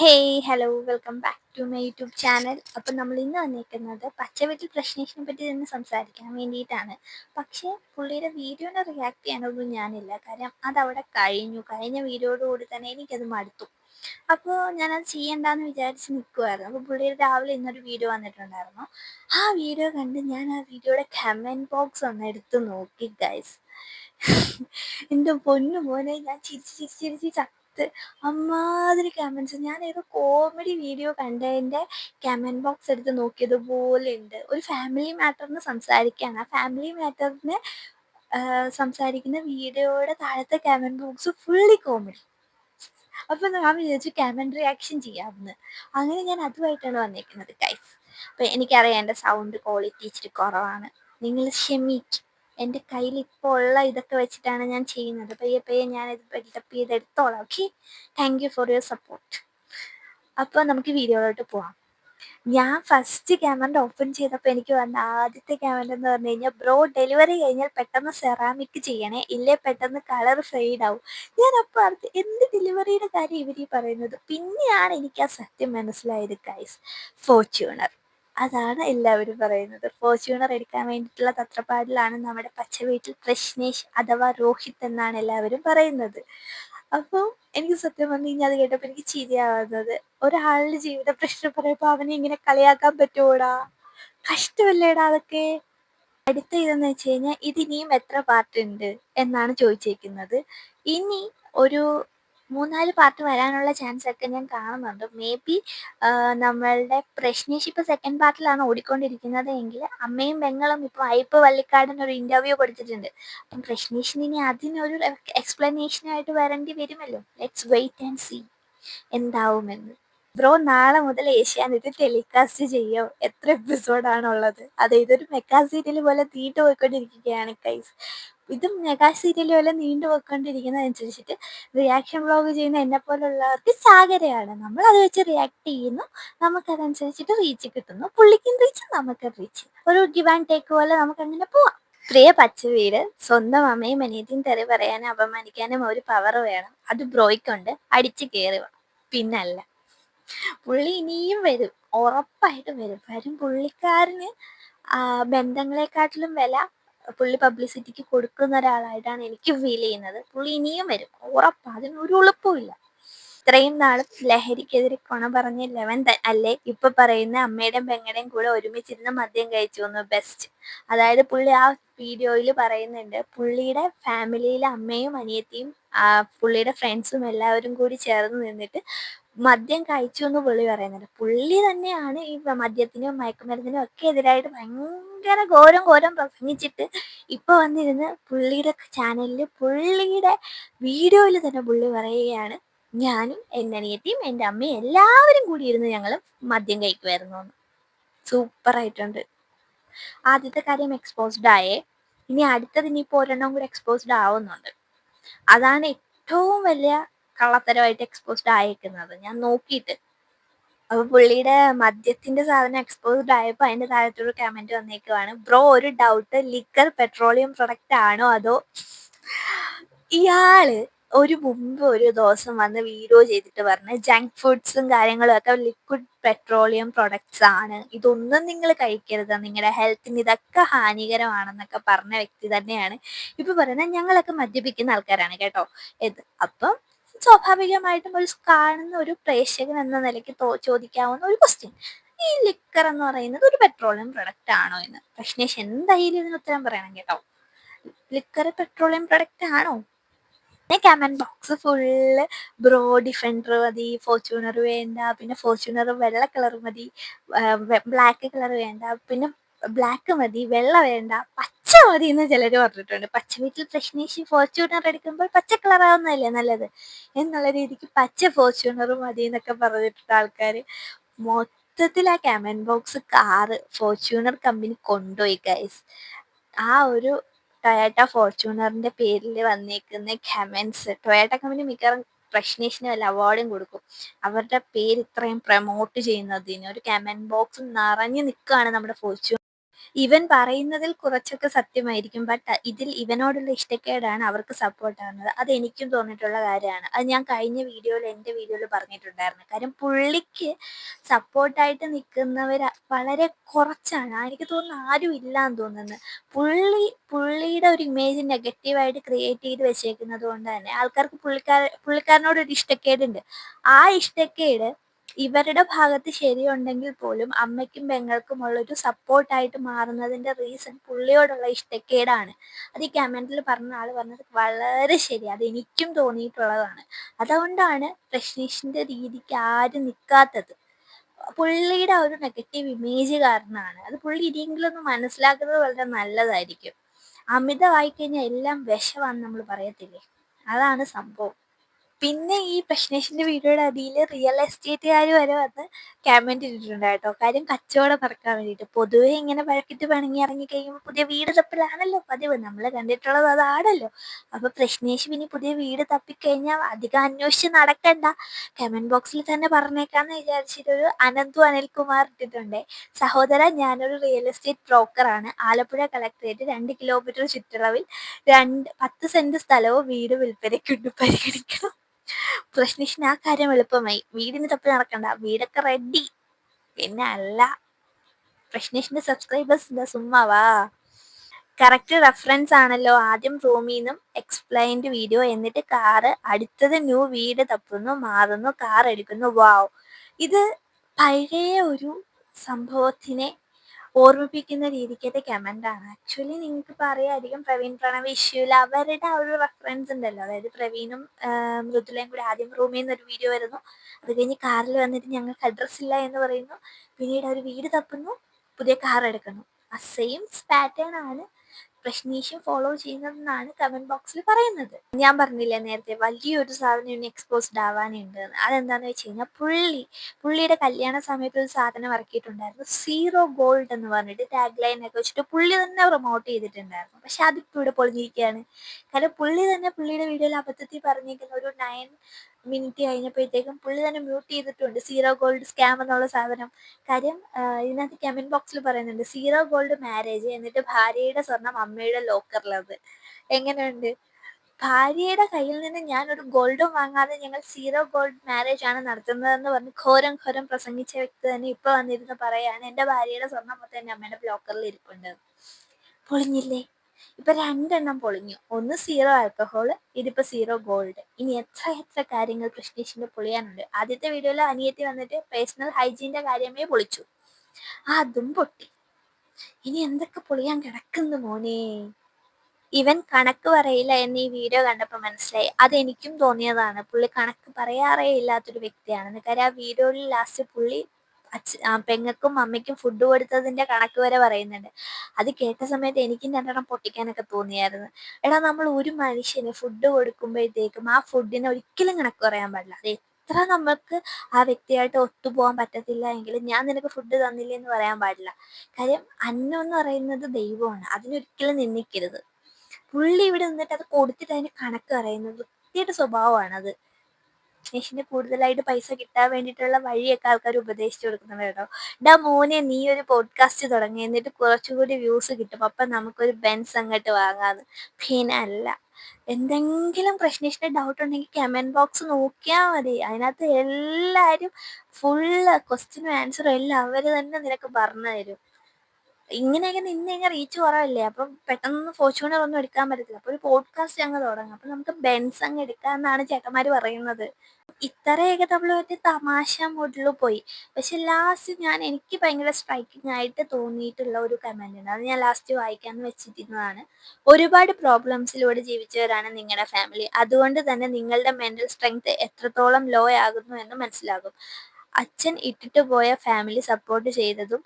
Hey hello welcome back to my YouTube channel അപ്പം നമ്മൾ ഇന്ന് വന്നിരിക്കുന്നത് പച്ചവീട്ടിൽ പ്രശ്നേഷനെ പറ്റി തന്നെ സംസാരിക്കാൻ വേണ്ടിയിട്ടാണ്. പക്ഷേ പുള്ളിയുടെ വീഡിയോനെ റിയാക്ട് ചെയ്യാനൊന്നും ഞാനില്ല. കാര്യം അതവിടെ കഴിഞ്ഞു. കഴിഞ്ഞ വീഡിയോയോടുകൂടി തന്നെ എനിക്കത് മടുത്തു. അപ്പോൾ ഞാനത് ചെയ്യണ്ടെന്ന് വിചാരിച്ച് നിൽക്കുമായിരുന്നു അപ്പോൾ പുള്ളിയുടെ രാവിലെ ഇന്നൊരു വീഡിയോ വന്നിട്ടുണ്ടായിരുന്നു. ആ വീഡിയോ കണ്ട് ഞാൻ ആ വീഡിയോയുടെ കമന്റ് ബോക്സ് ഒന്ന് എടുത്ത് നോക്കി ഗൈസ് എന്റെ പൊന്നു മോനെ ഞാൻ ചിരിച്ച് ചിരിച്ച് ചിരിച്ച് ചത്ത് അമ്മാതിരി കമൻസ് ഞാൻ ഏതോ കോമഡി വീഡിയോ കണ്ടതിന്റെ കമന്റ് ബോക്സ് എടുത്ത് നോക്കിയതുപോലെ ഉണ്ട് ഒരു ഫാമിലി മാറ്ററിന് സംസാരിക്കുകയാണ് ആ ഫാമിലി മാറ്ററിന് സംസാരിക്കുന്ന വീഡിയോയുടെ താഴത്തെ കമന്റ് ബോക്സ് ഫുള്ളി കോമഡി അപ്പോൾ ഞാൻ വിചാരിച്ചു കമന്റ് റിയാക്ഷൻ ചെയ്യാമെന്ന്. അങ്ങനെ ഞാൻ അതുമായിട്ടാണ് വന്നിരിക്കുന്നത് ഗൈസ് അപ്പോൾ എനിക്കറിയാം എന്റെ സൗണ്ട് ക്വാളിറ്റി ഇച്ചിരി കുറവാണ്. നിങ്ങൾ ക്ഷമിക്കും. എന്റെ കയ്യിൽ ഇപ്പോൾ ഉള്ള ഇതൊക്കെ വെച്ചിട്ടാണ് ഞാൻ ചെയ്യുന്നത്. പയ്യെ പയ്യെ ഇത് ബിൽഡപ്പ് ചെയ്ത് എടുത്തോളാം okay thank you for your support അപ്പോൾ നമുക്ക് വീഡിയോയിലോട്ട് പോവാം. ഞാൻ ഫസ്റ്റ് ക്യാമറ ഓപ്പൺ ചെയ്തപ്പോൾ എനിക്ക് വന്ന ആദ്യത്തെ ക്യാമറ എന്ന് പറഞ്ഞു കഴിഞ്ഞാൽ ബ്രോ ഡെലിവറി കഴിഞ്ഞാൽ പെട്ടെന്ന് സെറാമിക് ചെയ്യണേ. ഇല്ലേ? പെട്ടെന്ന് കളർ ഫെയ്ഡ് ആവും. ഞാൻ അപ്പോൾ അടുത്ത് എന്ത് ഡെലിവറിയുടെ കാര്യം ഇവർ പറയുന്നത്? പിന്നെയാണ് എനിക്ക് ആ സത്യം മനസ്സിലായത് ഗൈസ് ഫോർച്യൂണർ അതാണ് എല്ലാവരും പറയുന്നത്. ഫോർച്യൂണർ എടുക്കാൻ വേണ്ടിയിട്ടുള്ള തത്രപ്പാടിലാണ് നമ്മുടെ പച്ച വീട്ടിൽ പ്രശ്നേഷ് അഥവാ രോഹിത് എന്നാണ് എല്ലാവരും പറയുന്നത്. അപ്പോൾ എനിക്ക് സത്യം പറഞ്ഞു കഴിഞ്ഞാൽ അത് കേട്ടപ്പോൾ എനിക്ക് ചിരിയാവുന്നത്. ഒരാളുടെ ജീവിത പ്രശ്നം പറയുമ്പോൾ അവനെ ഇങ്ങനെ കളിയാക്കാൻ പറ്റൂടാ കഷ്ടമല്ലേടാ അതൊക്കെ? അടുത്ത ഇതെന്ന് വെച്ച് കഴിഞ്ഞാൽ ഇതിനിയും എത്ര പാർട്ട് ഉണ്ട് എന്നാണ് ചോദിച്ചേക്കുന്നത്. ഇനി ഒരു മൂന്നാൽ പാർട്ട് വരാനുള്ള ചാൻസ് ഒക്കെ ഞാൻ കാണുന്നുണ്ട്. മേ ബി നമ്മളുടെ പ്രശ്നേഷ് സെക്കൻഡ് പാർട്ടിലാണ് ഓടിക്കൊണ്ടിരിക്കുന്നത് എങ്കിൽ അമ്മയും പെങ്ങളും ഇപ്പോൾ അയ്യപ്പ് വള്ളിക്കാടിന് ഒരു ഇന്റർവ്യൂ കൊടുത്തിട്ടുണ്ട്. അപ്പം പ്രശ്നേഷിന് ഇനി അതിനൊരു എക്സ്പ്ലനേഷനായിട്ട് വരേണ്ടി വരുമല്ലോ? ലെറ്റ്സ് വെയിറ്റ് ആൻഡ് സീ എന്താവുമെന്ന്. ബ്രോ നാളെ മുതൽ ഏഷ്യാനെറ്റ് ടെലികാസ്റ്റ് ചെയ്യോ. എത്ര എപ്പിസോഡാണുള്ളത് അതെ ഇതൊരു മെക്കാ സീരിയൽ പോലെ തീട്ട് പോയിക്കൊണ്ടിരിക്കുകയാണ് കൈസ് ഇതും മെഗാ സീരിയൽ പോലെ നീണ്ടു പോയിക്കൊണ്ടിരിക്കുന്നതനുസരിച്ചിട്ട് റിയാക്ഷൻ വ്ളോഗ് ചെയ്യുന്ന എന്നെ പോലുള്ളവർക്ക് ചാകരയാണ് നമ്മൾ അത് വെച്ച് റിയാക്ട് ചെയ്യുന്നു. നമുക്കതനുസരിച്ചിട്ട് റീച്ച് കിട്ടുന്നു. പുള്ളിക്കും റീച്ച് നമുക്ക് റീച്ച് ഒരു ഗിവ് ആൻഡ് ടേക്ക് പോലെ നമുക്ക് അങ്ങനെ പോവാം. പ്രിയ പച്ചവീട് സ്വന്തം അമ്മയും അനിയത്തിയും തെറി പറയാനും അപമാനിക്കാനും ഒരു പവർ വേണം. അത് ബ്രോയ്ക്കുണ്ട് അടിച്ചു കയറി പിന്നല്ല. പുള്ളി ഇനിയും വരും. ഉറപ്പായിട്ടും വരും. വരും പുള്ളിക്കാരന് ബന്ധങ്ങളെക്കാട്ടിലും വില പുള്ളി പബ്ലിസിറ്റിക്ക് കൊടുക്കുന്ന ഒരാളായിട്ടാണ് എനിക്ക് ഫീൽ ചെയ്യുന്നത്. പുള്ളി ഇനിയും വരും. ഉറപ്പാണ് അതിനൊരു എളുപ്പമില്ല ഇത്രയും നാളും ലഹരിക്കെതിരെ കൊണ പറഞ്ഞ ലെവൻ അല്ലേ? ഇപ്പൊ പറയുന്ന അമ്മയുടെയും പെങ്ങളുടെയും കൂടെ ഒരുമിച്ചിരുന്ന് മദ്യം കഴിച്ചു എന്ന് ബെസ്റ്റ് അതായത് പുള്ളി ആ വീഡിയോയിൽ പറയുന്നുണ്ട് പുള്ളിയുടെ ഫാമിലിയിലെ അമ്മയും അനിയത്തിയും പുള്ളിയുടെ ഫ്രണ്ട്സും എല്ലാവരും കൂടി ചേർന്ന് നിന്നിട്ട് മദ്യം കഴിച്ചു എന്ന് പുള്ളി പറയുന്നുണ്ട്. പുള്ളി തന്നെയാണ് ഈ മദ്യത്തിനും മയക്കുമരുന്നിനും ഒക്കെ എതിരായിട്ട് ഭയങ്കര ഘോരം ഘോരം പ്രസംഗിച്ചിട്ട് ഇപ്പൊ വന്നിരുന്ന് പുള്ളിയുടെ ചാനലിൽ പുള്ളിയുടെ വീഡിയോയിൽ തന്നെ പുള്ളി പറയുകയാണ് ഞാനും എന്റെ അനിയത്തിയും എന്റെ അമ്മയും എല്ലാവരും കൂടി ഇരുന്ന് ഞങ്ങൾ മദ്യം കഴിക്കുമായിരുന്നു സൂപ്പർ ആയിട്ടുണ്ട്. ആദ്യത്തെ കാര്യം എക്സ്പോസ്ഡ് ആയേ. ഇനി അടുത്തത് ഇനിയിപ്പോൾ ഒരെണ്ണം കൂടി എക്സ്പോസ്ഡ് ആവുന്നുണ്ട്. അതാണ് ഏറ്റവും വലിയ കള്ളത്തരമായിട്ട് എക്സ്പോസ്ഡ് ആയേക്കുന്നത്. ഞാൻ നോക്കിയിട്ട്. അപ്പൊ പുള്ളിയുടെ മദ്യത്തിന്റെ സാധനം എക്സ്പോസ്ഡ് ആയപ്പോൾ അതിന്റെ താഴത്തൊരു കമന്റ് വന്നേക്കുവാണ്. ബ്രോ ഒരു ഡൗട്ട് ലിക്കർ പെട്രോളിയം പ്രൊഡക്റ്റ് ആണോ അതോ? ഇയാൾ ഒരു മുമ്പ് ഒരു ദിവസം വന്ന് വീഡിയോ ചെയ്തിട്ട് പറഞ്ഞ് ജങ്ക് ഫുഡ്സും കാര്യങ്ങളും ഒക്കെ ലിക്വിഡ് പെട്രോളിയം പ്രൊഡക്ട്സ് ആണ്. ഇതൊന്നും നിങ്ങൾ കഴിക്കരുത്. നിങ്ങളുടെ ഹെൽത്തിന് ഇതൊക്കെ ഹാനികരമാണെന്നൊക്കെ പറഞ്ഞ വ്യക്തി തന്നെയാണ്. ഇപ്പൊ പറയുന്നത് ഞങ്ങളൊക്കെ മദ്യപിക്കുന്ന ആൾക്കാരാണ് കേട്ടോ. ഇത് അപ്പം സ്വാഭാവികമായിട്ടും ഒരു കാണുന്ന ഒരു പ്രേക്ഷകൻ എന്ന നിലയ്ക്ക് ചോദിക്കാവുന്ന ഒരു ക്വസ്റ്റ്യൻ ഈ ലിക്കർ എന്ന് പറയുന്നത് ഒരു പെട്രോളിയം പ്രൊഡക്റ്റ് ആണോ എന്ന്. പ്രശ്നേഷ് എന്തായാലും ഇതിന് ഉത്തരം പറയണം കേട്ടോ. ലിക്കർ പെട്രോളിയം പ്രൊഡക്റ്റ് ആണോ? Comment box full bro Defender മതി ഫോർച്യൂണർ വേണ്ട പിന്നെ ഫോർച്യൂണർ വെള്ള കളർ മതി ബ്ലാക്ക് കളർ വേണ്ട പിന്നെ ബ്ലാക്ക് മതി വെള്ള വേണ്ട പച്ച മതി എന്ന് ചിലർ പറഞ്ഞിട്ടുണ്ട്. പച്ച വീട്ടിൽ ഫ്രഷ്നേഷി ഫോർച്യൂണർ എടുക്കുമ്പോൾ പച്ച കളർ ആവുന്നതല്ലേ നല്ലത്? എന്നുള്ള രീതിക്ക് പച്ച ഫോർച്യൂണർ മതി എന്നൊക്കെ പറഞ്ഞിട്ടുണ്ട് ആൾക്കാർ മൊത്തത്തിൽ ആ comment box car Fortuner company കൊണ്ടുപോയി ഗൈസ് ആ ഒരു ടൊയാറ്റ ഫോർച്യൂണറിന്റെ പേരിൽ വന്നേക്കുന്ന ക്യാമൻസ് ടൊയാറ്റ കമ്പനി മിക്കവാറും പ്രശ്നേഷിന് വല്ല അവാർഡും കൊടുക്കും. അവരുടെ പേര് ഇത്രയും പ്രൊമോട്ട് ചെയ്യുന്നതിന് ഒരു കമന്റ് ബോക്സ് നിറഞ്ഞു നിൽക്കുകയാണ് നമ്മുടെ ഫോർച്യൂൺ ഇവൻ പറയുന്നതിൽ കുറച്ചൊക്കെ സത്യമായിരിക്കും ബട്ട് ഇതിൽ ഇവനോടുള്ള ഇഷ്ടക്കേടാണ് അവർക്ക് സപ്പോർട്ട് ആവുന്നത്. അത് എനിക്കും തോന്നിയിട്ടുള്ള കാര്യമാണ്. അത് ഞാൻ കഴിഞ്ഞ വീഡിയോയിൽ എന്റെ വീഡിയോയിൽ പറഞ്ഞിട്ടുണ്ടായിരുന്നു. കാര്യം പുള്ളിക്ക് സപ്പോർട്ടായിട്ട് നിൽക്കുന്നവർ വളരെ കുറച്ചാണ്. എനിക്ക് തോന്നുന്നു ആരും ഇല്ല എന്ന് തോന്നുന്നു. പുള്ളി പുള്ളിയുടെ ഒരു ഇമേജ് നെഗറ്റീവായിട്ട് ക്രിയേറ്റ് ചെയ്ത് വെച്ചേക്കുന്നത് കൊണ്ട് തന്നെ ആൾക്കാർക്ക് പുള്ളിക്കാര പുള്ളിക്കാരനോട് ഒരു ഇഷ്ടക്കേടുണ്ട്. ആ ഇഷ്ടക്കേട് ഇവരുടെ ഭാഗത്ത് ശരിയുണ്ടെങ്കിൽ പോലും അമ്മയ്ക്കും പെങ്ങൾക്കും ഉള്ള ഒരു സപ്പോർട്ടായിട്ട് മാറുന്നതിന്റെ റീസൺ പുള്ളിയോടുള്ള ഇഷ്ടക്കേടാണ്. അത് ഈ കമന്റിൽ പറഞ്ഞ ആൾ പറഞ്ഞത് വളരെ ശരി. അത് എനിക്കും തോന്നിയിട്ടുള്ളതാണ്. അതുകൊണ്ടാണ് പ്രശ്നീഷിന്റെ രീതിക്ക് ആരും നിൽക്കാത്തത് പുള്ളിയുടെ ഒരു നെഗറ്റീവ് ഇമേജ് കാരണമാണ് അത് പുള്ളി ഇനിയെങ്കിലും ഒന്ന് മനസ്സിലാക്കുന്നത് വളരെ നല്ലതായിരിക്കും. അമിതമായി കഴിഞ്ഞാൽ എല്ലാം വിഷമാണെന്ന് നമ്മൾ പറയത്തില്ലേ? അതാണ് സംഭവം. പിന്നെ ഈ പ്രശ്നേഷിന്റെ വീഡിയോയുടെ അടിയിൽ റിയൽ എസ്റ്റേറ്റുകാർ വരെ വന്ന് കമന്റ് ഇട്ടിട്ടുണ്ട് കേട്ടോ കാര്യം കച്ചവടം നടക്കാൻ വേണ്ടിയിട്ട്. പൊതുവെ ഇങ്ങനെ വഴക്കിട്ട് പണങ്ങി ഇറങ്ങി കഴിയുമ്പോൾ പുതിയ വീട് തപ്പിലാണല്ലോ പതിവ്. നമ്മൾ കണ്ടിട്ടുള്ളത് അതാണല്ലോ. അപ്പൊ പ്രശ്നേഷ് പിന്നെ പുതിയ വീട് തപ്പിക്കഴിഞ്ഞാൽ അധികം അന്വേഷിച്ച് നടക്കണ്ട. കമന്റ് ബോക്സിൽ തന്നെ പറഞ്ഞേക്കാന്ന് വിചാരിച്ചിട്ടൊരു അനന്തു അനിൽകുമാർ ഇട്ടിട്ടുണ്ട്. സഹോദര ഞാനൊരു റിയൽ എസ്റ്റേറ്റ് ബ്രോക്കറാണ് ആലപ്പുഴ കളക്ടറേറ്റ് രണ്ട് കിലോമീറ്റർ ചുറ്റളവിൽ രണ്ട് പത്ത് സെന്റ് സ്ഥലവും വീട് വിൽപ്പനയ്ക്കുണ്ട്. പരിഗണിക്കണം. പ്രശ്നേഷിന് ആ കാര്യം എളുപ്പമായി. വീടിന് തപ്പി നടക്കണ്ട. വീടൊക്കെ റെഡി പിന്നെ അല്ല. പ്രശ്നിഷിന്റെ സബ്സ്ക്രൈബേഴ്സ് സുമ്മാവാ കറക്റ്റ് റെഫറൻസ് ആണല്ലോ. ആദ്യം റൂമിൽ നിന്നും എക്സ്പ്ലൈൻഡ് വീഡിയോ എന്നിട്ട് കാറ് അടുത്തത് ന്യൂ വീട് തപ്പുന്നു മാറുന്നു കാർ എടുക്കുന്നു. വാവ് ഇത് പഴയ ഒരു സംഭവത്തിനെ ഓർമ്മിപ്പിക്കുന്ന രീതിക്കത്തെ ആണ്. ആക്ച്വലി നിങ്ങൾക്ക് പറയായിരിക്കും പ്രവീൺ പ്രണവ് ഇഷ്യൂല അവരുടെ ആ ഒരു റെഫറൻസ് ഉണ്ടല്ലോ. അതായത് പ്രവീണും മൃദുലയും കൂടി ആദ്യം റൂമിൽ നിന്ന് ഒരു വീഡിയോ വരുന്നു. അത് കഴിഞ്ഞ് കാറിൽ വന്നിട്ട് ഞങ്ങൾക്ക് അഡ്രസ് ഇല്ല എന്ന് പറയുന്നു. പിന്നീട് അവർ വീട് തപ്പുന്നു പുതിയ കാർ എടുക്കുന്നു. ആ സെയിം പാറ്റേൺ ആണ് പ്രശ്നീഷും ഫോളോ ചെയ്യുന്നതെന്നാണ് കമന്റ് ബോക്സിൽ പറയുന്നത്. ഞാൻ പറഞ്ഞില്ലേ നേരത്തെ വലിയൊരു സാധനം ഇനി എക്സ്പോസ്ഡ് ആവാനുണ്ട് അതെന്താന്ന് വെച്ച് കഴിഞ്ഞാൽ പുള്ളി പുള്ളിയുടെ കല്യാണ സമയത്ത് ഒരു സാധനം ഇറക്കിയിട്ടുണ്ടായിരുന്നു. സീറോ ഗോൾഡ് എന്ന് പറഞ്ഞിട്ട് ടാഗ് ലൈൻ ഒക്കെ വെച്ചിട്ട് പുള്ളി തന്നെ പ്രൊമോട്ട് ചെയ്തിട്ടുണ്ടായിരുന്നു. പക്ഷെ അതിപ്പോൾ ഇവിടെ പൊളിഞ്ഞിരിക്കുകയാണ്. കാരണം പുള്ളി തന്നെ പുള്ളിയുടെ വീഡിയോയിൽ അബദ്ധത്തിൽ പറഞ്ഞിരിക്കുന്ന ഒരു നയൻ മിനിറ്റ് കഴിഞ്ഞപ്പോഴത്തേക്കും പുള്ളി തന്നെ മ്യൂട്ട് ചെയ്തിട്ടുണ്ട്. സീറോ ഗോൾഡ് സ്കാം എന്നുള്ള സാധനം. കാര്യം ഇതിനകത്ത് കമന്റ് ബോക്സിൽ പറയുന്നുണ്ട് സീറോ ഗോൾഡ് മാരേജ് എന്നിട്ട് ഭാര്യയുടെ സ്വർണം അമ്മയുടെ ലോക്കറിലത് എങ്ങനെയുണ്ട്? ഭാര്യയുടെ കയ്യിൽ നിന്ന് ഞാൻ ഒരു ഗോൾഡും വാങ്ങാതെ ഞങ്ങൾ സീറോ ഗോൾഡ് മാരേജ് ആണ് നടത്തുന്നതെന്ന് പറഞ്ഞ് ഘോരം ഘോരം പ്രസംഗിച്ച വ്യക്തി തന്നെ ഇപ്പൊ വന്നിരുന്ന് പറയാണ് എന്റെ ഭാര്യയുടെ സ്വർണം മൊത്തം എന്റെ അമ്മയുടെ ബ്ലോക്കറിൽ ഇരിപ്പുണ്ട്. പൊളിഞ്ഞില്ലേ? ഇപ്പൊ രണ്ടെണ്ണം പൊളിഞ്ഞു. ഒന്ന് സീറോ ആൽക്കഹോൾ ഇതിപ്പോ സീറോ ഗോൾഡ് ഇനി എത്ര എത്ര കാര്യങ്ങൾ കൃഷ്ണേഷിന്റെ പൊളിയാനുണ്ട്. ആദ്യത്തെ വീഡിയോയിൽ അനിയത്തി വന്നിട്ട് പേഴ്സണൽ ഹൈജീന്റെ കാര്യമേ പൊളിച്ചു. അതും പൊട്ടി. ഇനി എന്തൊക്കെ പൊളിയാൻ കിടക്കുന്നു മോനെ? ഇവൻ കണക്ക് പറയില്ല എന്ന് ഈ വീഡിയോ കണ്ടപ്പോൾ മനസ്സിലായി. അതെനിക്കും തോന്നിയതാണ്. പുള്ളി കണക്ക് പറയാറേ ഇല്ലാത്തൊരു വ്യക്തിയാണെന്ന്. കാര്യം ആ വീഡിയോയിൽ ലാസ്റ്റ് പുള്ളി അച്ഛ പെങ്ങൾക്കും അമ്മയ്ക്കും ഫുഡ് കൊടുത്തതിന്റെ കണക്ക് വരെ പറയുന്നുണ്ട്. അത് കേട്ട സമയത്ത് എനിക്കും രണ്ടെണ്ണം പൊട്ടിക്കാനൊക്കെ തോന്നിയായിരുന്നു. എടാ നമ്മൾ ഒരു മനുഷ്യന് ഫുഡ് കൊടുക്കുമ്പോഴത്തേക്കും ആ ഫുഡിനെ ഒരിക്കലും കണക്ക് പറയാൻ പാടില്ല. അത് എത്ര നമ്മൾക്ക് ആ വ്യക്തിയായിട്ട് ഒത്തുപോകാൻ പറ്റത്തില്ല എങ്കിലും ഞാൻ നിനക്ക് ഫുഡ് തന്നില്ല എന്ന് പറയാൻ പാടില്ല. കാര്യം അന്നം എന്ന് പറയുന്നത് ദൈവമാണ്. അതിനൊരിക്കലും നിന്നിക്കരുത് പുള്ളി ഇവിടെ നിന്നിട്ട് അത് കൊടുത്തിട്ട് അതിന് കണക്ക് പറയുന്നത് വൃത്തിയുടെ സ്വഭാവമാണ് അത് നെഷിന് കൂടുതലായിട്ട് പൈസ കിട്ടാൻ വേണ്ടിയിട്ടുള്ള വഴിയൊക്കെ ആൾക്കാർ ഉപദേശിച്ചു കൊടുക്കുന്നുണ്ട് കേട്ടോ. ഡാ മോനെ നീ ഒരു പോഡ്കാസ്റ്റ് തുടങ്ങി. എന്നിട്ട് കുറച്ചുകൂടി വ്യൂസ് കിട്ടും. അപ്പം നമുക്കൊരു ബെൻസ് അങ്ങോട്ട് വാങ്ങാന്ന്. പിന്നെ അല്ല എന്തെങ്കിലും പ്രശ്നേഷിന്റെ ഡൗട്ട് ഉണ്ടെങ്കിൽ കമന്റ് ബോക്സ് നോക്കിയാൽ മതി. അതിനകത്ത് എല്ലാവരും ഫുള്ള് ക്വസ്റ്റിനും ആൻസറും എല്ലാം അവർ തന്നെ നിനക്ക് പറഞ്ഞു തരും. ഇങ്ങനെയൊക്കെ നിന്ന് കഴിഞ്ഞാൽ റീച്ച് കുറവല്ലേ? അപ്പം പെട്ടെന്ന് ഫോർച്യൂണർ ഒന്നും എടുക്കാൻ പറ്റത്തില്ല. അപ്പോൾ ഒരു പോഡ്കാസ്റ്റ് അങ്ങ് തുടങ്ങും. അപ്പം നമുക്ക് ബെൻസ് അങ്ങ് എടുക്കാമെന്നാണ് ചേട്ടന്മാർ പറയുന്നത്. ഇത്രയൊക്കെ നമ്മൾ ഒരു തമാശ മോഡിൽ പോയി. പക്ഷെ ലാസ്റ്റ് ഞാൻ എനിക്ക് ഭയങ്കര സ്ട്രൈക്കിംഗ് ആയിട്ട് തോന്നിയിട്ടുള്ള ഒരു കമന്റ് ഉണ്ട്. അത് ഞാൻ ലാസ്റ്റ് വായിക്കാമെന്ന് വെച്ചിരിക്കുന്നതാണ് ഒരുപാട് പ്രോബ്ലംസിലൂടെ ജീവിച്ചവരാണ് നിങ്ങളുടെ ഫാമിലി അതുകൊണ്ട് തന്നെ നിങ്ങളുടെ മെന്റൽ സ്ട്രെങ്ത് എത്രത്തോളം ലോ ആകുന്നു എന്ന് മനസ്സിലാകും. അച്ഛൻ ഇട്ടിട്ട് പോയ ഫാമിലി സപ്പോർട്ട് ചെയ്തതും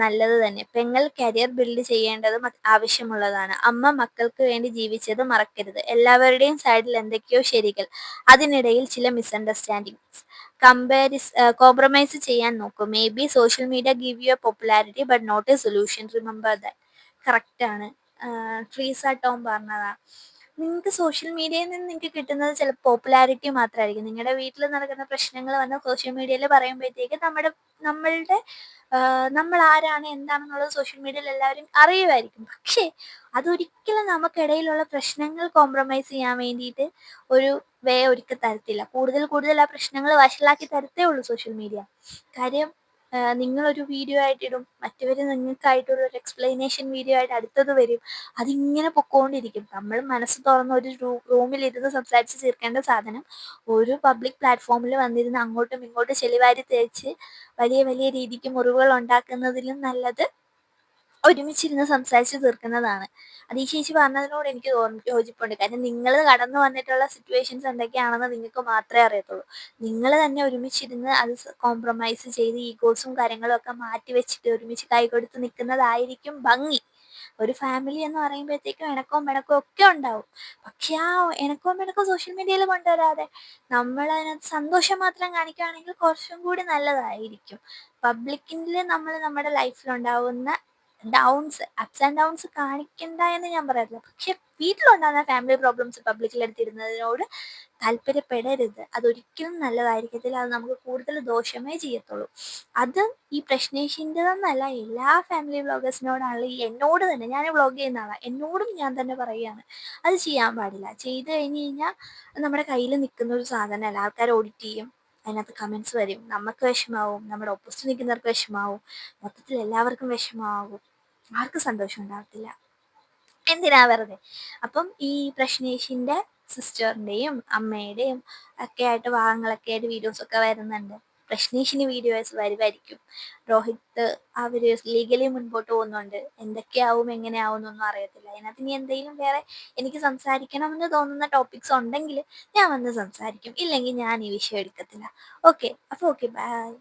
നല്ലത് തന്നെ. പെങ്ങൾ കരിയർ ബിൽഡ് ചെയ്യേണ്ടതും ആവശ്യമുള്ളതാണ്. അമ്മ മക്കൾക്ക് വേണ്ടി ജീവിച്ചത് മറക്കരുത്. എല്ലാവരുടെയും സൈഡിൽ എന്തൊക്കെയോ ശരികൾ. അതിനിടയിൽ ചില മിസ്അണ്ടർസ്റ്റാൻഡിങ്സ് കമ്പാരിസ് കോംപ്രമൈസ് ചെയ്യാൻ നോക്കും. May be social media give you a popularity but not a solution remember that correct ആണ്. ട്രീസ ടോം പറഞ്ഞതാണ് നിങ്ങൾക്ക് സോഷ്യൽ മീഡിയയിൽ നിന്ന് നിങ്ങൾക്ക് കിട്ടുന്നത് ചില പോപ്പുലാരിറ്റി മാത്രമായിരിക്കും നിങ്ങളുടെ വീട്ടിൽ നടക്കുന്ന പ്രശ്നങ്ങൾ വന്ന് സോഷ്യൽ മീഡിയയിൽ പറയുമ്പോഴത്തേക്ക് നമ്മുടെ നമ്മളുടെ നമ്മൾ ആരാണ് എന്താണെന്നുള്ളത് സോഷ്യൽ മീഡിയയിൽ എല്ലാവരും അറിയുമായിരിക്കും പക്ഷേ അതൊരിക്കലും നമുക്കിടയിലുള്ള പ്രശ്നങ്ങൾ കോംപ്രമൈസ് ചെയ്യാൻ വേണ്ടിയിട്ട് ഒരു വേ ഒരുക്കി തരത്തില്ല. കൂടുതൽ കൂടുതൽ ആ പ്രശ്നങ്ങൾ വഷളാക്കി തരത്തേ ഉള്ളൂ സോഷ്യൽ മീഡിയ കാര്യം നിങ്ങളൊരു വീഡിയോ ആയിട്ടിടും. മറ്റവർ നിങ്ങൾക്കായിട്ടുള്ള ഒരു എക്സ്പ്ലനേഷൻ വീഡിയോ ആയിട്ട് അടുത്തത് വരും. അതിങ്ങനെ പൊക്കോണ്ടിരിക്കും. നമ്മൾ മനസ്സ് തുറന്ന ഒരു റൂമിൽ ഇരുന്ന് സംസാരിച്ച് തീർക്കേണ്ട സാധനം ഒരു പബ്ലിക് പ്ലാറ്റ്ഫോമിൽ വന്നിരുന്ന് അങ്ങോട്ടും ഇങ്ങോട്ടും ചെളിവാരി തേച്ച് വലിയ വലിയ രീതിക്ക് മുറിവുകൾ ഉണ്ടാക്കുന്നതിലും നല്ലത് ഒരുമിച്ചിരുന്ന് സംസാരിച്ച് തീർക്കുന്നതാണ്. അത് ഈ ചേച്ചി പറഞ്ഞതിനോട് എനിക്ക് യോജിപ്പുണ്ട്. കാരണം നിങ്ങൾ കടന്നു വന്നിട്ടുള്ള സിറ്റുവേഷൻസ് എന്തൊക്കെയാണെന്ന് നിങ്ങൾക്ക് മാത്രമേ അറിയത്തുള്ളൂ. നിങ്ങൾ തന്നെ ഒരുമിച്ചിരുന്ന് അത് കോംപ്രമൈസ് ചെയ്ത് ഈഗോസും കാര്യങ്ങളും ഒക്കെ മാറ്റി വെച്ചിട്ട് ഒരുമിച്ച് കൈകൊടുത്ത് നിൽക്കുന്നതായിരിക്കും ഭംഗി. ഒരു ഫാമിലി എന്ന് പറയുമ്പോഴത്തേക്കും ഇണക്കവും പിണക്കവും ഒക്കെ ഉണ്ടാവും. പക്ഷെ ആ ഇണക്കവും പിണക്കവും സോഷ്യൽ മീഡിയയിൽ കൊണ്ടുവരാതെ നമ്മൾ അതിനകത്ത് സന്തോഷം മാത്രം കാണിക്കുകയാണെങ്കിൽ കുറച്ചും കൂടി നല്ലതായിരിക്കും. പബ്ലിക്കിൽ നമ്മൾ നമ്മുടെ ലൈഫിലുണ്ടാവുന്ന ഡൗൺസ് അപ്സ് ആൻഡ് ഡൗൺസ് കാണിക്കണ്ട എന്ന് ഞാൻ പറയത്തില്ല പക്ഷെ വീട്ടിലുണ്ടാകുന്ന ഫാമിലി പ്രോബ്ലംസ് പബ്ലിക്കിലെടുത്തിരുന്നതിനോട് താല്പര്യപ്പെടരുത്. അതൊരിക്കലും നല്ലതായിരിക്കത്തില്ല. അത് നമുക്ക് കൂടുതൽ ദോഷമേ ചെയ്യത്തുള്ളൂ. അത് ഈ പ്രശ്നേഷിന്റെതെന്നല്ല എല്ലാ ഫാമിലി വ്ളോഗേഴ്സിനോടാണല്ലോ ഈ എന്നോട് തന്നെ ഞാൻ വ്ളോഗ് ചെയ്യുന്ന ആളാണ് എന്നോടും ഞാൻ തന്നെ പറയുകയാണ്. അത് ചെയ്യാൻ പാടില്ല. ചെയ്ത് കഴിഞ്ഞ് കഴിഞ്ഞാൽ നമ്മുടെ കയ്യിൽ നിൽക്കുന്ന ഒരു സാധനമല്ല. ആൾക്കാർ ഓഡിറ്റ് ചെയ്യും. അതിനകത്ത് കമൻസ് വരും. നമുക്ക് വിഷമാവും. നമ്മുടെ ഓപ്പോസിറ്റ് നിൽക്കുന്നവർക്ക് വിഷമാവും. മൊത്തത്തിൽ എല്ലാവർക്കും വിഷമാവും. ആർക്കും സന്തോഷം ഉണ്ടാകത്തില്ല എന്തിനാ വെറുതെ? അപ്പം ഈ പ്രശ്നേഷിന്റെ സിസ്റ്ററിന്റെയും അമ്മയുടെയും ഒക്കെ ആയിട്ട് ഭാഗങ്ങളൊക്കെ ആയിട്ട് വീഡിയോസൊക്കെ വരുന്നുണ്ട്. പ്രശ്നേഷിന് വീഡിയോസ് വരുമായിരിക്കും. രോഹിത് അവർ ലീഗലി മുൻപോട്ട് പോകുന്നുണ്ട്. എന്തൊക്കെയാവും എങ്ങനെയാവും എന്നൊന്നും അറിയത്തില്ല. അതിനകത്ത് ഇനി എന്തെങ്കിലും വേറെ എനിക്ക് സംസാരിക്കണമെന്ന് തോന്നുന്ന ടോപ്പിക്സ് ഉണ്ടെങ്കിൽ ഞാൻ വന്ന് സംസാരിക്കും. ഇല്ലെങ്കിൽ ഞാൻ ഈ വിഷയം എടുക്കത്തില്ല. ഓക്കെ അപ്പോൾ ഓക്കെ ബൈ